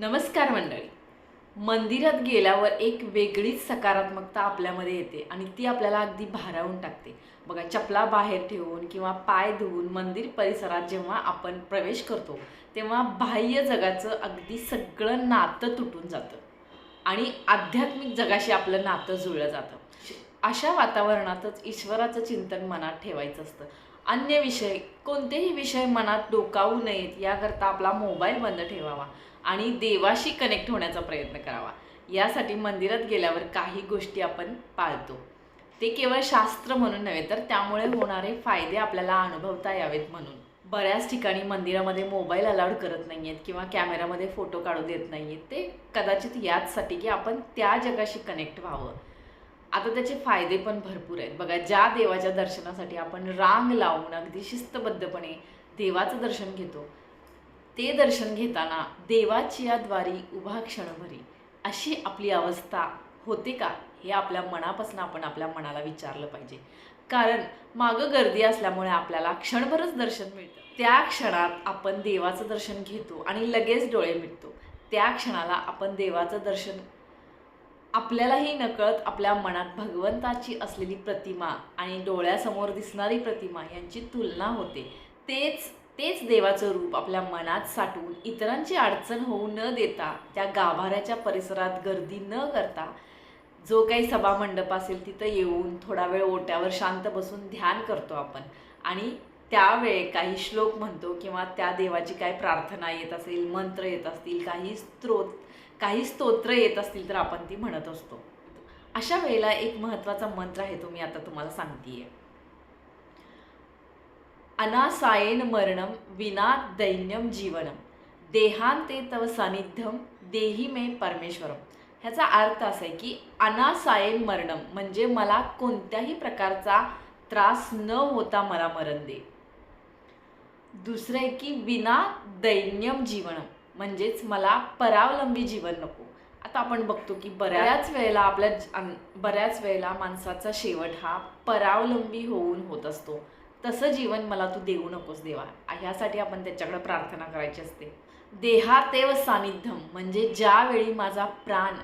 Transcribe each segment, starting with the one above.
नमस्कार मंडळी. मंदिरात गेल्यावर एक वेगळीच सकारात्मकता आपल्यामध्ये येते आणि ती आपल्याला अगदी भारावून टाकते. बघा चपला बाहेर ठेवून किंवा पाय धुवून मंदिर परिसरात जेव्हा आपण प्रवेश करतो तेव्हा बाह्य जगाचं अगदी सगळं नातं तुटून जातं आणि आध्यात्मिक जगाशी आपलं नातं जुळलं जातं. अशा वातावरणातच ईश्वराचं चिंतन मनात ठेवायचं असतं. अन्य विषय कोणतेही विषय मनात डोकावू नयेत याकरता आपला मोबाईल बंद ठेवावा आणि देवाशी कनेक्ट होण्याचा प्रयत्न करावा. यासाठी मंदिरात गेल्यावर काही गोष्टी आपण पाळतो. ते केवळ शास्त्र म्हणून नव्हे तर त्यामुळे होणारे फायदे आपल्याला अनुभवता यावेत म्हणून. बऱ्याच ठिकाणी मंदिरामध्ये मोबाईल अलाउड करत नाही आहेत किंवा कॅमेरामध्ये फोटो काढू देत नाही आहेत ते कदाचित याचसाठी की आपण त्या जगाशी कनेक्ट व्हावं. आता त्याचे फायदे पण भरपूर आहेत. बघा ज्या देवाच्या दर्शनासाठी आपण रांग लावून अगदी शिस्तबद्धपणे देवाचं दर्शन घेतो ते दर्शन घेताना देवाची या द्वारी उभा क्षणभरी अशी आपली अवस्था होते का हे आपल्या मनापासून आपण आपल्या मनाला विचारलं पाहिजे. कारण मागं गर्दी असल्यामुळे आपल्याला क्षणभरच दर्शन मिळतं. त्या क्षणात आपण देवाचं दर्शन घेतो आणि लगेच डोळे मिटतो. त्या क्षणाला आपण देवाचं दर्शन आपल्यालाही नकळत आपल्या मनात भगवंताची असलेली प्रतिमा आणि डोळ्यासमोर दिसणारी प्रतिमा यांची तुलना होते. तेच तेच देवाचं रूप आपल्या मनात साठवून इतरांची अडचण होऊ न देता त्या गाभाऱ्याच्या परिसरात गर्दी न करता जो काही सभामंडप असेल तिथं येऊन थोडा वेळ ओट्यावर शांत बसून ध्यान करतो आपण. आणि त्यावेळे काही श्लोक म्हणतो किंवा त्या देवाची काय प्रार्थना येत असेल मंत्र येत असतील काही स्त्रोत काही स्तोत्र येत असतील तर आपण ती म्हणत असतो. अशा वेळेला एक महत्त्वाचा मंत्र आहे तो मी आता तुम्हाला सांगतेय. अनासायन मरणम विना दैन्यम जीवनम देहांते तव सानिध्यम देही मे परमेश्वरम ह्याचा अर्थ असा आहे की अनासायन मरणम म्हणजे मला कोणत्याही प्रकारचा त्रास न होता मला मरण दे. दुसरं आहे की विना दैन्यम जीवनम म्हणजेच मला परावलंबी जीवन नको. आता आपण बघतो की बऱ्याच वेळेला आपल्या बऱ्याच वेळेला माणसाचा शेवट हा परावलंबी होऊन होत असतो. तसं जीवन मला तू देऊ नकोस देवा. ह्यासाठी आपण त्याच्याकडे प्रार्थना करायची असते. देहातेव सानिध्यम म्हणजे ज्यावेळी माझा प्राण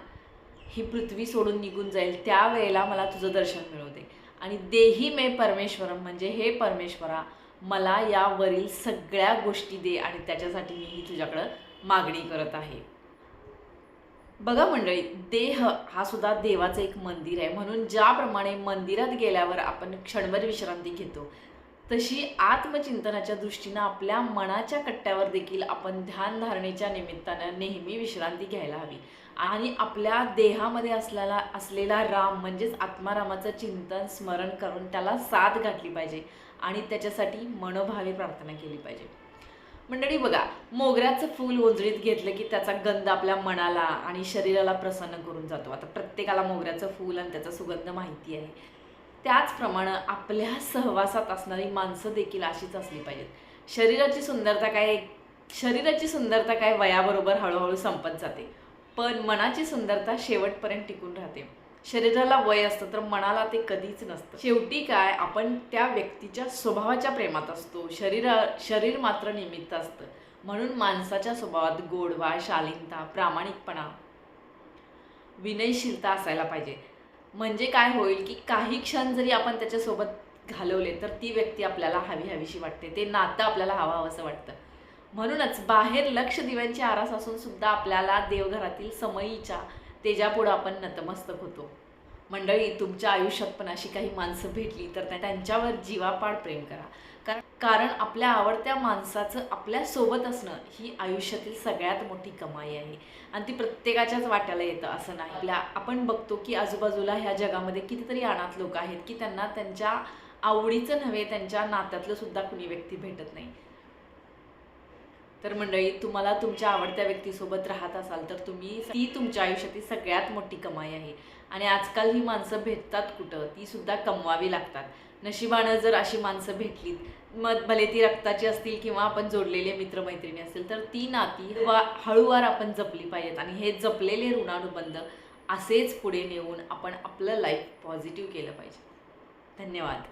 ही पृथ्वी सोडून निघून जाईल त्यावेळेला मला तुझं दर्शन मिळू दे आणि देही मे परमेश्वरम म्हणजे हे परमेश्वरा मला यावरील सगळ्या गोष्टी दे आणि त्याच्यासाठी मी ही तुझ्याकडं मागणी करत आहे. बघा मंडळी देह हा सुद्धा देवाचं एक मंदिर आहे. म्हणून ज्याप्रमाणे मंदिरात गेल्यावर आपण क्षणभर विश्रांती घेतो तशी आत्मचिंतनाच्या दृष्टीनं आपल्या मनाच्या कट्ट्यावर देखील आपण ध्यानधारणेच्या निमित्तानं नेहमी विश्रांती घ्यायला हवी. आणि आपल्या देहामध्ये असलेला असलेला राम म्हणजेच आत्मारामाचं चिंतन स्मरण करून त्याला साथ घातली पाहिजे आणि त्याच्यासाठी मनोभावे प्रार्थना केली पाहिजे. मंडळी बघा मोगऱ्याचं फूल ओंजळीत घेतलं की त्याचा गंध आपल्या मनाला आणि शरीराला प्रसन्न करून जातो. आता प्रत्येकाला मोगऱ्याचं फूल आणि त्याचा सुगंध माहिती आहे. त्याचप्रमाणे आपल्या सहवासात असणारी माणसं देखील अशीच असली पाहिजेत. शरीराची सुंदरता काय शरीराची सुंदरता काय वयाबरोबर हळूहळू संपत जाते. पण मनाची सुंदरता शेवटपर्यंत टिकून राहते. शरीराला वय असतं तर मनाला ते कधीच नसतं. शेवटी काय आपण त्या व्यक्तीच्या स्वभावाच्या प्रेमात असतो. शरीर शरीर मात्र निमित्त असतं. म्हणून माणसाच्या स्वभावात गोडवा शालीनता प्रामाणिकपणा विनयशीलता असायला पाहिजे. म्हणजे काय होईल की काही क्षण जरी आपण त्याच्यासोबत घालवले तर ती व्यक्ती आपल्याला हवी हवीशी वाटते. ते नातं आपल्याला हवं असं वाटतं. म्हणूनच बाहेर लक्ष दिव्यांची आरास असून सुद्धा आपल्याला देवघरातील समयीच्या तेजापुढं आपण नतमस्तक होतो. मंडळी तुमच्या आयुष्यात पण अशी काही माणसं भेटली तर त्यांच्यावर जीवापाड प्रेम करा. कारण कारण आपल्या आवडत्या माणसाचं आपल्यासोबत असणं ही आयुष्यातील सगळ्यात मोठी कमाई आहे. आणि ती प्रत्येकाच्याच वाट्याला येतं असं नाही. आपल्या आपण बघतो की आजूबाजूला ह्या जगामध्ये कितीतरी अनाथ लोक आहेत की त्यांना त्यांच्या आवडीचं नव्हे त्यांच्या नात्यातलं सुद्धा कुणी व्यक्ती भेटत नाही. तर मंडळी तुम्हाला तुमच्या आवडत्या व्यक्तीसोबत राहत असाल तर तुम्ही ती तुमच्या आयुष्यातील सगळ्यात मोठी कमाई आहे. आणि आजकाल ही माणसं भेटतात कुठं ती सुद्धा कमवावी लागतात. नशिबानं जर अशी माणसं भेटलीत मग भले ती रक्ताची असतील किंवा आपण जोडलेले मित्रमैत्रिणी असतील तर ती नाती वा हळूवार आपण जपली पाहिजेत. आणि हे जपलेले ऋणानुबंध असेच पुढे नेऊन आपण आपलं लाईफ पॉझिटिव्ह केलं पाहिजे. धन्यवाद.